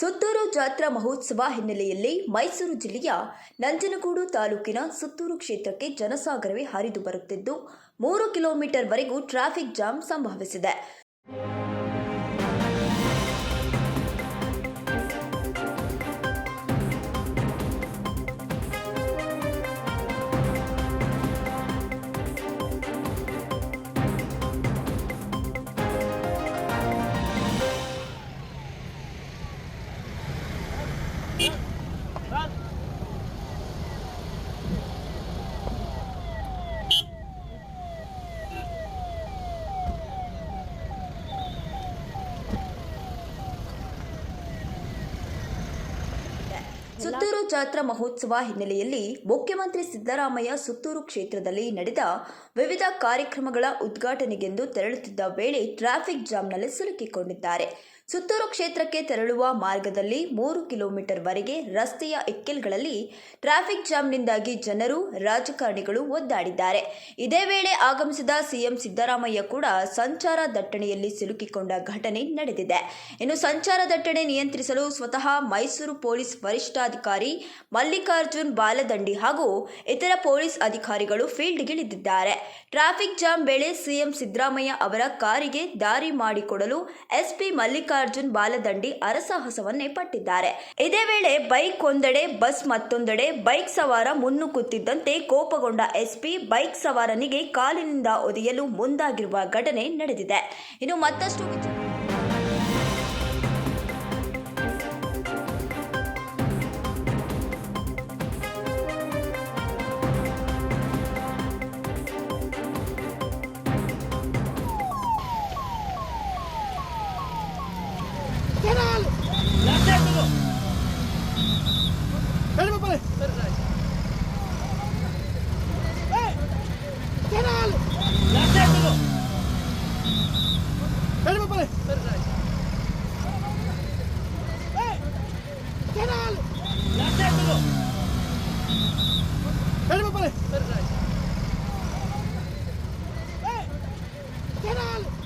ಸುತ್ತೂರು ಜಾತ್ರಾ ಮಹೋತ್ಸವ ಹಿನ್ನೆಲೆಯಲ್ಲಿ ಮೈಸೂರು ಜಿಲ್ಲೆಯ ನಂಜನಗೂಡು ತಾಲೂಕಿನ ಸುತ್ತೂರು ಕ್ಷೇತ್ರಕ್ಕೆ ಜನಸಾಗರವೇ ಹರಿದು ಬರುತ್ತಿದ್ದು, ಮೂರು ಕಿಲೋಮೀಟರ್ವರೆಗೂ ಟ್ರಾಫಿಕ್ ಜಾಮ್ ಸಂಭವಿಸಿದೆ. ಸುತ್ತೂರು ಜಾತ್ರಾ ಮಹೋತ್ಸವ ಹಿನ್ನೆಲೆಯಲ್ಲಿ ಮುಖ್ಯಮಂತ್ರಿ ಸಿದ್ದರಾಮಯ್ಯ ಸುತ್ತೂರು ಕ್ಷೇತ್ರದಲ್ಲಿ ನಡೆದ ವಿವಿಧ ಕಾರ್ಯಕ್ರಮಗಳ ಉದ್ಘಾಟನೆಗೆಂದು ತೆರಳುತ್ತಿದ್ದ ವೇಳೆ ಟ್ರಾಫಿಕ್ ಜಾಮ್ನಲ್ಲಿ ಸಿಲುಕಿಕೊಂಡಿದ್ದಾರೆ. ಸುತ್ತೂರು ಕ್ಷೇತ್ರಕ್ಕೆ ತೆರಳುವ ಮಾರ್ಗದಲ್ಲಿ ಮೂರು ಕಿಲೋಮೀಟರ್ವರೆಗೆ ರಸ್ತೆಯ ಇಕ್ಕೆಲ್ಗಳಲ್ಲಿ ಟ್ರಾಫಿಕ್ ಜಾಮ್ನಿಂದಾಗಿ ಜನರು ರಾಜಕಾರಣಿಗಳು ಒದ್ದಾಡಿದ್ದಾರೆ. ಇದೇ ವೇಳೆ ಆಗಮಿಸಿದ ಸಿಎಂ ಸಿದ್ದರಾಮಯ್ಯ ಕೂಡ ಸಂಚಾರ ದಟ್ಟಣೆಯಲ್ಲಿ ಸಿಲುಕಿಕೊಂಡ ಘಟನೆ ನಡೆದಿದೆ. ಇನ್ನು ಸಂಚಾರ ದಟ್ಟಣೆ ನಿಯಂತ್ರಿಸಲು ಸ್ವತಃ ಮೈಸೂರು ಪೊಲೀಸ್ ವರಿಷ್ಠಾಧಿಕಾರಿ ಮಲ್ಲಿಕಾರ್ಜುನ್ ಬಾಲದಂಡಿ ಹಾಗೂ ಇತರ ಪೊಲೀಸ್ ಅಧಿಕಾರಿಗಳು ಫೀಲ್ಡ್ಗಿಳಿದಿದ್ದಾರೆ. ಟ್ರಾಫಿಕ್ ಜಾಮ್ ವೇಳೆ ಸಿಎಂ ಸಿದ್ದರಾಮಯ್ಯ ಅವರ ಕಾರಿಗೆ ದಾರಿ ಮಾಡಿಕೊಡಲು ಎಸ್ಪಿ ಮಲ್ಲಿಕಾರ್ಜುನ್ ಬಾಲದಂಡಿ ಅರಸಾಹಸವನ್ನೇ ಪಟ್ಟಿದ್ದಾರೆ. ಇದೇ ವೇಳೆ ಬೈಕ್ ಒಂದೆಡೆ, ಬಸ್ ಮತ್ತೊಂದೆಡೆ ಬೈಕ್ ಸವಾರ ಮುನ್ನುಗ್ಗುತ್ತಿದ್ದಂತೆ ಕೋಪಗೊಂಡ ಎಸ್ಪಿ ಬೈಕ್ ಸವಾರನಿಗೆ ಕಾಲಿನಿಂದ ಒದೆಯಲು ಮುಂದಾಗಿರುವ ಘಟನೆ ನಡೆದಿದೆ. ಇನ್ನು ಮತ್ತಷ್ಟು Hey! Get out!